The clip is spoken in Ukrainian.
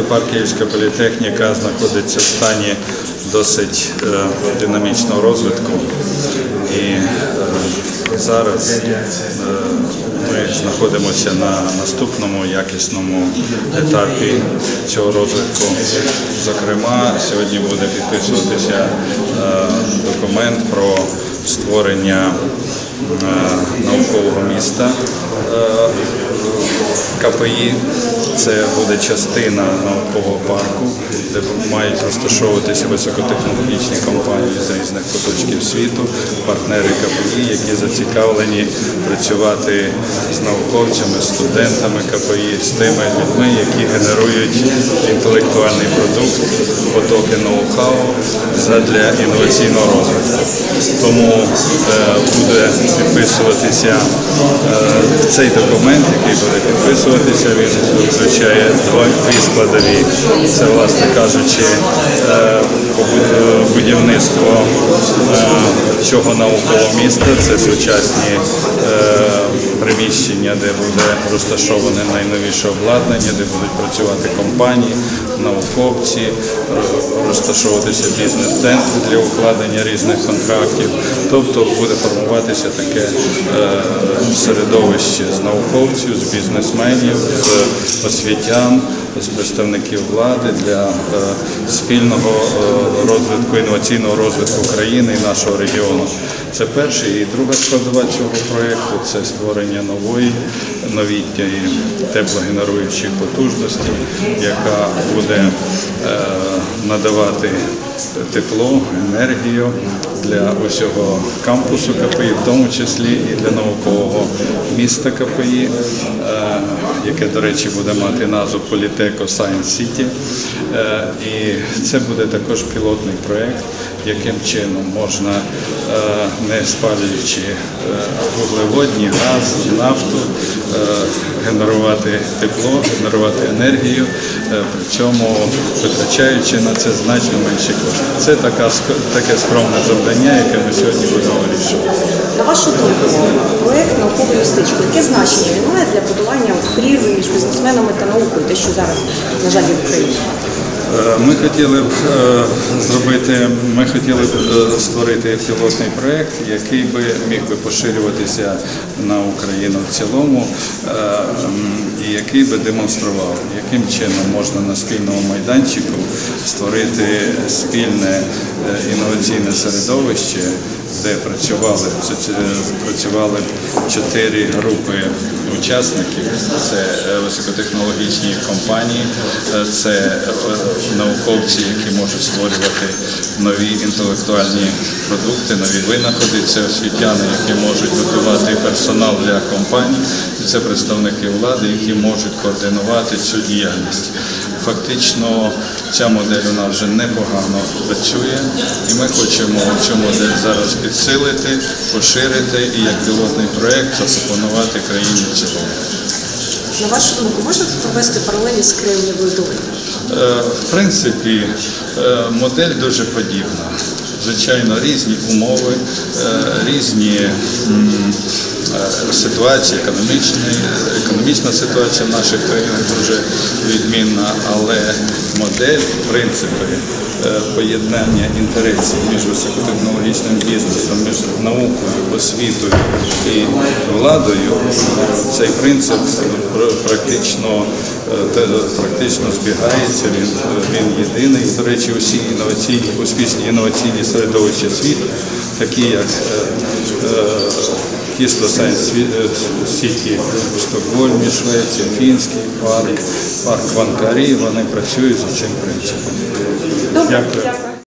парк Київська політехніка знаходиться в стані досить е, динамічного розвитку. І е, зараз е, ми знаходимося на наступному якісному етапі цього розвитку. Зокрема, сьогодні буде підписуватися документ про створення наукового міста е, КПІ. Це буде частина наукового парку, де мають розташовуватися високотехнологічні компанії з різних куточків світу, партнери КПІ, які зацікавлені працювати з науковцями, студентами КПІ, з тими людьми, які генерують інтелектуальний продукт, потоки ноу-хау для інноваційного розвитку. Тому е, буде підписуватися е, цей документ, який буде підписуватися, він включає дві складові. Це, власне кажучи, е, будівництво е, цього наукового міста, це сучасні приміщення, де буде розташоване найновіше обладнання, де будуть працювати компанії, науковці, е, розташовуватися бізнес-центри для укладення різних контрактів. Тобто буде формуватися таке е, середовище з науковців, з бізнесменів, з освітян, з представників влади для е, спільного е, розвитку, інноваційного розвитку країни і нашого регіону. Це перше. І друга складова цього проєкту це створення нової новітньої теплогенеруючої потужності, яка буде е, надавати тепло, енергію для усього кампусу КПІ, в тому числі і для наукового міста КПІ, е, яке, до речі, буде мати назву Політеко Science City. Е, І це буде також пілотний проєкт, яким чином можна, е, не спалюючи е, вуглеводні, газ, нафту, е, генерувати тепло, генерувати енергію, при цьому витрачаючи на це значно менші кошти. Це така, таке скромне завдання, яке ми сьогодні будемо вирішувати. На вашу думку, проект наукової містечко, яке значення він має для будування прірви між бізнесменами та наукою, те, що зараз, на жаль, в Україні? Е, Ми хотіли б е, зробити, ми хотіли б е, створити пілотний проєкт, який би міг би поширюватися на Україну в цілому, і який би демонстрував, яким чином можна на спільному майданчику створити спільне інноваційне середовище, де працювали працювали чотири групи учасників. Це е, високотехнологічні компанії, е, це е, науковці, які можуть створювати нові інтелектуальні продукти, нові винаходи. Це освітяни, які можуть готувати персонал для компаній, це представники влади, які можуть координувати цю діяльність. Фактично ця модель у нас вже непогано працює, і ми хочемо цю модель зараз підсилити, поширити і як пілотний проєкт запропонувати країні в цілому. На вашу думку, можна провести паралелі з Кремнієвою долиною? Е, В принципі, е, модель дуже подібна. Звичайно, різні умови, е, різні ситуації, економічна ситуація в наших країнах дуже відмінна, але модель, принципи е, поєднання інтересів між високотехнологічним бізнесом, між наукою, освітою і владою, цей принцип практично е, практично збігається, він, він єдиний. До речі, усі інноваційні, успішні інноваційні середовища світу, такі як е, сайт сіті в Стокгольмі, Швеція, Фінський парк, парк Ванкарі, вони працюють за цим принципом. Дякую.